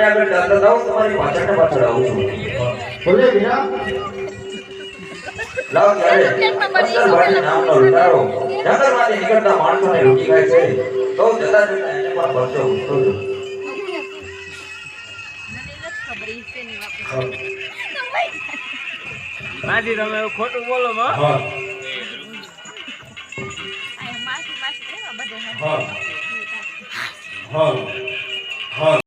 તમે આગળ ને આગળ તમારી પાછળ પાછળ આવું છું. બોલે વિના લાવ ત્યારે. નામનો લૂંટારો. જંગલમાંથી નીકળતા માણસોને લૂંટી ખાય છે. તો જતા જતા એને પણ પરચો ઉઠતો હતો. માજી તમે ખોટું બોલો માં હા. હા. હા. હા.